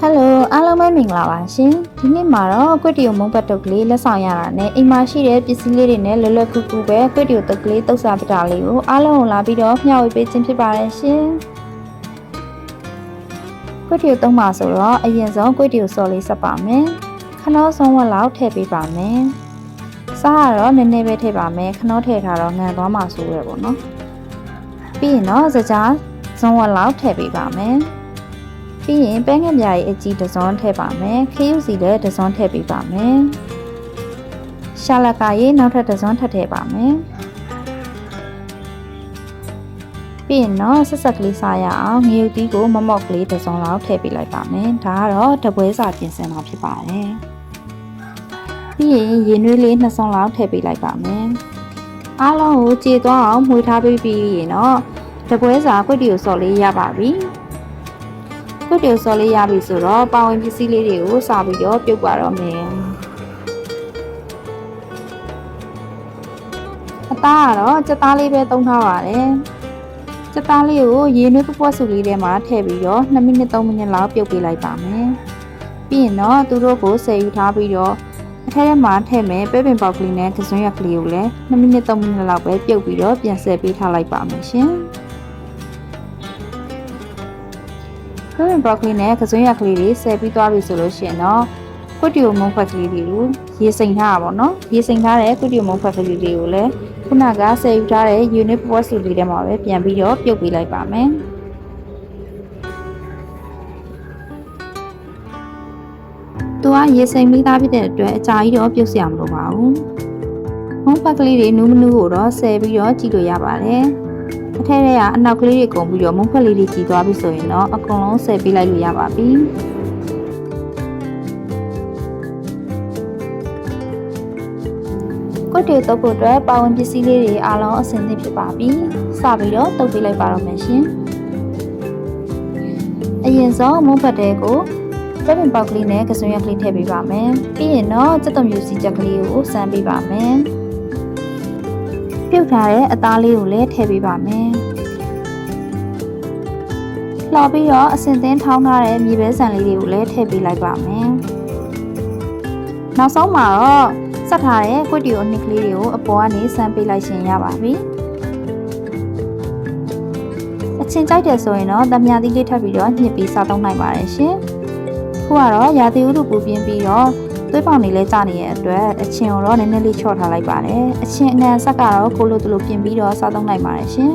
ဟယ်လိုအားလုံးပဲမင်္ဂလာပါရှင်ဒီနေ့မှာတော့ကွက်တီယိုမုံပတ်တုတ်ကလေးလက်ဆောင်ရတာနဲ့အိမ်မှာရှိတဲ့ပစ္စည်းလေးတွေနဲ့လွယ်လွယ်ကူကူပဲကွက်တီယိုတုတ်ကလေးတုတ်စားပတာလေးကိုအားလုံးကိုလာပြီးတော့မျှဝေပေးခြင်းဖြစ်ပါတယ်ရှင်ကွက်တီယိုတုံးမှာဆိုတော့အရင်ဆုံးကွက်တီယိုစော်လေးဆက်ပါမယ်ခနောဆုံးဝက်လောက်ထည့်ပေးပါမယ်စားကတော့နည်းနည်းပဲထည့်ပါမယ်ခနောထည့်ထားတော့ငံသွားမှာဆိုရပေါ့နော်ပြီးရင်တော့စကြားဆုံးဝက်လောက်ထည့်ပေးပါမယ် ပြီးရင်ပဲငက်ပြားရဲ့အကြီးတစ်စုံထည့်ပါမယ်ခရုစီလည်းတစ်စုံထည့်ပေးပါမယ်ရှာလကာရေးနောက်ထပ်တစ်စုံထပ်ထည့်ပါမယ်ပြီးရင်တော့ဆက်ဆက်ကလေးစားရအောင်ငရုတ်သီးကိုမမော့ကလေးတစ်စုံလောက်ထည့်ပေးလိုက်ပါမယ်ဒါကတော့တပွဲစာပြင်ဆင်မှာဖြစ်ပါတယ်ပြီးရင်ရေနွေးလေးနှစ်စုံလောက်ထည့်ပေးလိုက်ပါမယ်အားလုံးကိုကြေသွားအောင်မှွေထားပေးပြီးရင်တော့တပွဲစာကွက်တီကိုစော်လေးရပါပြီခွ တ်တယ်စော်လေးရပြီဆိုတော့ပါဝင်ပစ္စည်းလေးတွေကိုစာပြီးတော့ပြုတ်ပါတော့မယ်အသားကတော့စက်သားလေးပဲသုံးထားပါတယ်စက်သားလေးကိုရေနွေးပပွက်စုလေးထဲမှာထည့်ပြီးတော့2မိနစ်3မိနစ်လောက်ပြုတ်ပေးလိုက်ပါမယ်ပြီးရင်တော့သူတို့ကိုဆယ်ယူထားပြီးတော့အထက်ထဲမှာထည့်မယ်ပဲပင်ပေါက်ကလေးနဲ့ကစွန်းရက်ကလေးကိုလည်း2မိနစ်3မိနစ်လောက်ပဲပြုတ်ပြီးတော့ပြန်ဆက်ပေးထားလိုက်ပါမယ်ရှင်။ Green broccoli နဲ့ကစွန်းရက်ကလေးတွေဆယ်ပြီးသွားပြီဆိုလို့ရှိရင်တော့ကွတ်တီယိုမုံဖက်ကလေးတွေကိုရေစိမ်ထားတာပေါ့နော်။ရေစိမ်ထားတဲ့ကွတ်တီယိုမုံဖက်ကလေးတွေကိုလည်းခုနကဆယ်ယူထားတဲ့ unit box လေးထဲမှာပဲပြန်ပြီးတော့ပြုတ်ပေးလိုက်ပါမယ်။သူကရေစိမ်ပြီးသားဖြစ်တဲ့အတွက်အကြာကြီးတော့ပြုတ်စရာမလိုပါဘူး။မုံဖက်ကလေးတွေနူးမနူးကိုတော့ဆယ်ပြီးတော့ကြည့်လို့ရပါတယ်။ အထက်ထဲကအနောက်ကလေးတွေကုန်ပြီးတော့မုံဖက်လေးတွေကြီးသွားပြီဆိုရင်တော့အကုန်လုံးဆယ်ပေးလိုက်လို့ရပါပြီ။ကွတ်တေတုပ်ဖို့အတွက်ပါဝင်ပစ္စည်းလေးတွေအားလုံးအဆင်သင့်ဖြစ်ပါပြီ။စပြီးတော့တုပ်ပေးလိုက်ပါတော့မယ်ရှင်။အရင်ဆုံးမုံဖက်တဲကိုပြပင်ပေါက်ကလေးနဲ့ကစွန်ရက်ကလေးထည့်ပေးပါမယ်။ပြီးရင်တော့စက်တုံမြူစီချက်ကလေးကိုစမ်းပေးပါမယ်။ ပြုတ်ထားတဲ့အသားလေးကိုလည်းထည့်ပေးပါမယ်။လှော်ပြီးတော့အစင်သင်းထောင်းထားတဲ့မြေပဲဆန်လေးတွေကိုလည်းထည့်ပေးလိုက်ပါမယ်။နောက်ဆုံးမှာတော့ဆက်ထားတဲ့ကွက်တီယိုနှစ်ကလေးတွေကိုအပေါ်ကနေဆန်းပေးလိုက်ရှင်ရပါပြီ။အချင်းကြိုက်တယ်ဆိုရင်တော့တမယာသီးလေးထပ်ပြီးတော့ညှစ်ပြီးစားသုံးနိုင်ပါတယ်ရှင်။ခုကတော့ရာသီဥတုပူပြင်းပြီးတော့ သွေးပေါင်တွေလည်းကျနေတဲ့အတွက်အချင်းကိုတော့နည်းနည်းလေးချော့ထားလိုက်ပါတယ်အချင်းအနံဆက်ကတော့ကိုလိုတူလိုပြင်ပြီးတော့စားသုံးနိုင်ပါတယ်ရှင်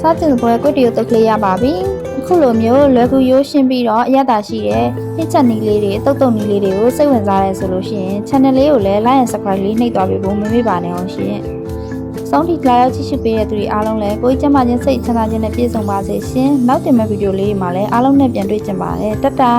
စားကျင်ပွဲကွက်တီကိုတုတ်ကလေးရပါပြီအခုလိုမျိုးလွယ်ကူရိုးရှင်းပြီးတော့အရသာရှိတဲ့ဟစ်ချက်နီးလေးတွေတုတ်တုတ်နီးလေးတွေကိုစိတ်ဝင်စားရဲဆိုလို့ရှိရင် channel လေးကိုလည်း like and subscribe လေးနှိပ်သွားပေးဖို့မမေ့ပါနဲ့အောင်ရှင်ဆုံးထိလာရောက်ကြည့်ရှုပေးတဲ့သူတွေအားလုံးလည်းကိုယ်ကျမချင်းစိတ်ချမ်းသာခြင်းနဲ့ပြည့်စုံပါစေရှင်နောက်တင်မဲ့ဗီဒီယိုလေးတွေမှာလည်းအားလုံးနဲ့ပြန်တွေ့ကြပါမယ်တတ်တာ